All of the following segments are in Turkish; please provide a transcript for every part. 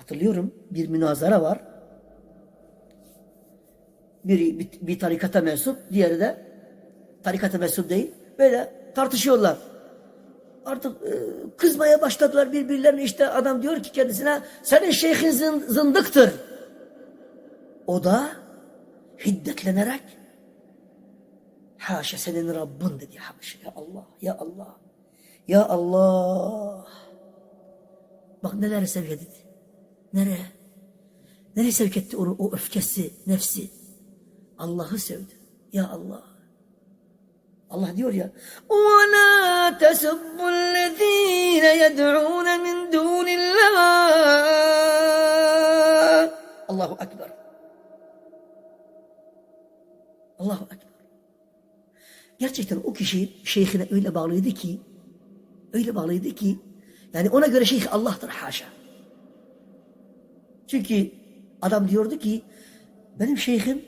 Hatırlıyorum bir münazara var. Biri bir, bir tarikata mensup, diğeri de tarikata mensup değil. Böyle tartışıyorlar. Artık e, kızmaya başladılar birbirlerine işte adam diyor ki kendisine senin şeyhin zın- zındıktır. O da hiddetlenerek haşa senin Rabbin dedi haşa ya Allah ya Allah ya Allah bak nelere sevk etti nereye nereye sevk etti onu o öfkesi nefsi Allah'ı sevdi ya Allah Allah diyor ya وَلَا تَسُبُّوا الَّذ۪ينَ يَدْعُونَ مِنْ دُونِ اللّٰهِ Allahu Ekber. Allahu Ekber. Gerçekten o kişi şeyhine öyle bağlıydı ki öyle bağlıydı ki yani ona göre şeyh Allah'tır haşa. Çünkü adam diyordu ki benim şeyhim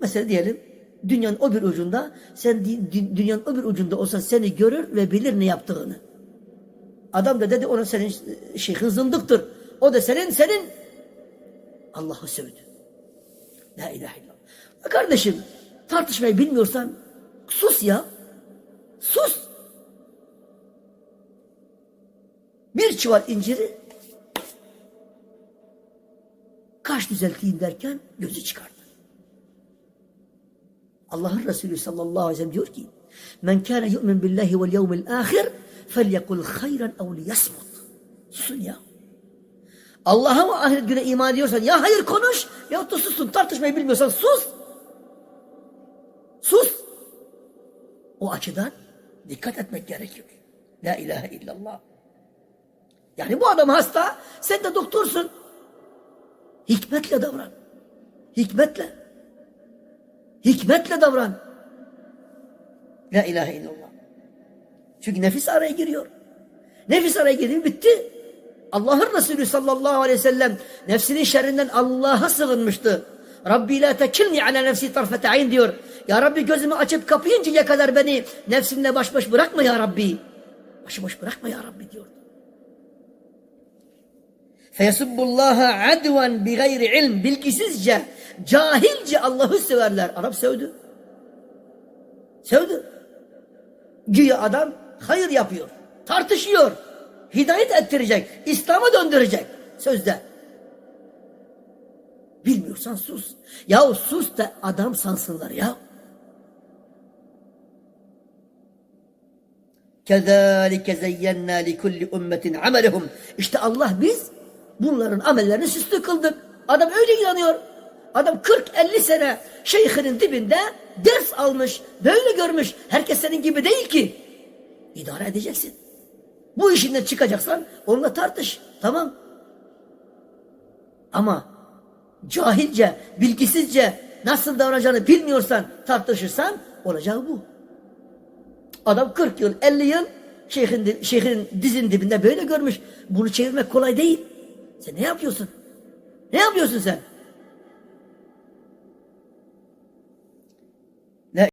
mesela diyelim dünyanın o bir ucunda sen dünyanın o bir ucunda olsa seni görür ve bilir ne yaptığını. Adam da dedi ona senin şeyhin zındıktır. O da senin senin Allah'ı sövdü. La ilahe illallah. Kardeşim tartışmayı bilmiyorsan sus ya. Sus. Bir çuval inciri kaş düzelteyim derken gözü çıkardı. Allah'ın Resulü sallallahu aleyhi ve sellem diyor ki Men kâne yu'min billahi vel yevmil ahir felyekul hayran ev liyasmut. Susun ya. Allah'a ve ahiret güne iman ediyorsan ya hayır konuş ya da susun tartışmayı bilmiyorsan sus. Sus. O açıdan dikkat etmek gerekiyor. La ilahe illallah. Yani bu adam hasta, sen de doktorsun. Hikmetle davran. Hikmetle. Hikmetle davran. La ilahe illallah. Çünkü nefis araya giriyor. Nefis araya girdi bitti. Allah'ın Resulü sallallahu aleyhi ve sellem nefsinin şerrinden Allah'a sığınmıştı. Rabbi la tekilni ala nefsi tarfete ayn diyor. Ya Rabbi gözümü açıp kapayıncaya kadar beni nefsimle baş baş bırakma ya Rabbi. Başı baş bırakma ya Rabbi diyor. Feyesubbullaha advan bi gayri ilm bilgisizce cahilce Allah'ı severler. Arap sevdi. Sevdi. Güya adam hayır yapıyor. Tartışıyor. Hidayet ettirecek. İslam'a döndürecek. Sözde. Bilmiyorsan sus. Yahu sus da adam sansınlar ya. Zeyyenna li kulli ummetin amelehum. İşte Allah biz bunların amellerini süslü kıldık. Adam öyle inanıyor. Adam 40-50 sene şeyhinin dibinde ders almış. Böyle görmüş. Herkes senin gibi değil ki. İdare edeceksin. Bu işinden çıkacaksan onunla tartış. Tamam. Ama cahilce, bilgisizce nasıl davranacağını bilmiyorsan tartışırsan olacağı bu. Adam 40 yıl, 50 yıl şeyhin, şeyhin dizinin dibinde böyle görmüş. Bunu çevirmek kolay değil. Sen ne yapıyorsun? Ne yapıyorsun sen?